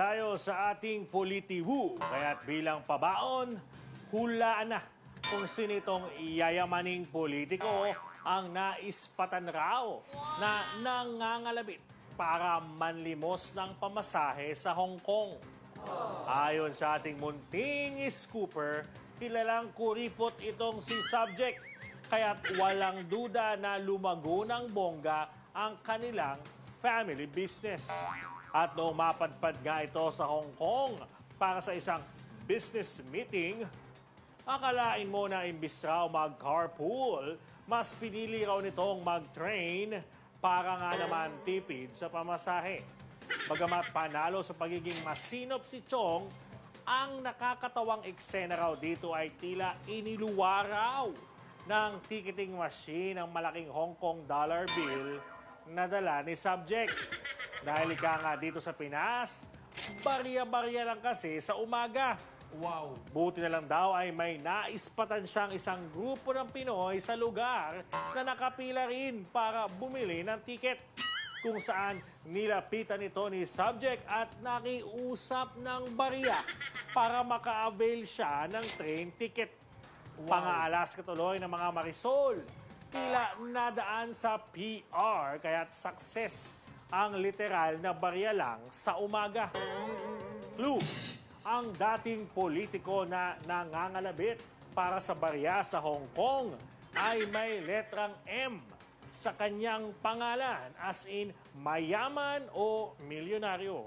tayo sa ating politiwu. Kaya't bilang pabaon, hulaan na kung sino itong yayamaning politiko ang naispatan raw na nangangalabit para manlimos ng pamasahe sa Hong Kong. Ayon sa ating munting scooper, kilalang kuripot itong si Subject. Kaya't walang duda na lumago ng bongga ang kanilang family business. At noong mapadpad nga ito sa Hong Kong para sa isang business meeting, akalain mo na imbis raw mag-carpool, mas pinili raw nitong mag-train para nga naman tipid sa pamasahe. Bagamat panalo sa pagiging masinop si Chong, ang nakakatawang eksena raw dito ay tila iniluwa raw ng ticketing machine ang malaking Hong Kong dollar bill na dala ni Subject. Dahil ika nga dito sa Pinas, barya-barya lang kasi sa umaga. Wow. Buti na lang daw ay may naispatan siyang isang grupo ng Pinoy sa lugar na nakapila rin para bumili ng tiket. Kung saan nilapitan ito ni Subject at nakiusap ng barya para maka-avail siya ng train ticket. Pangaalas katuloy ng mga Marisol. Tila nadaan sa PR kaya't success ang literal na barya lang sa umaga. Clue, ang dating politiko na nangangalabit para sa barya sa Hong Kong ay may letrang M sa kanyang pangalan as in mayaman o milyonaryo.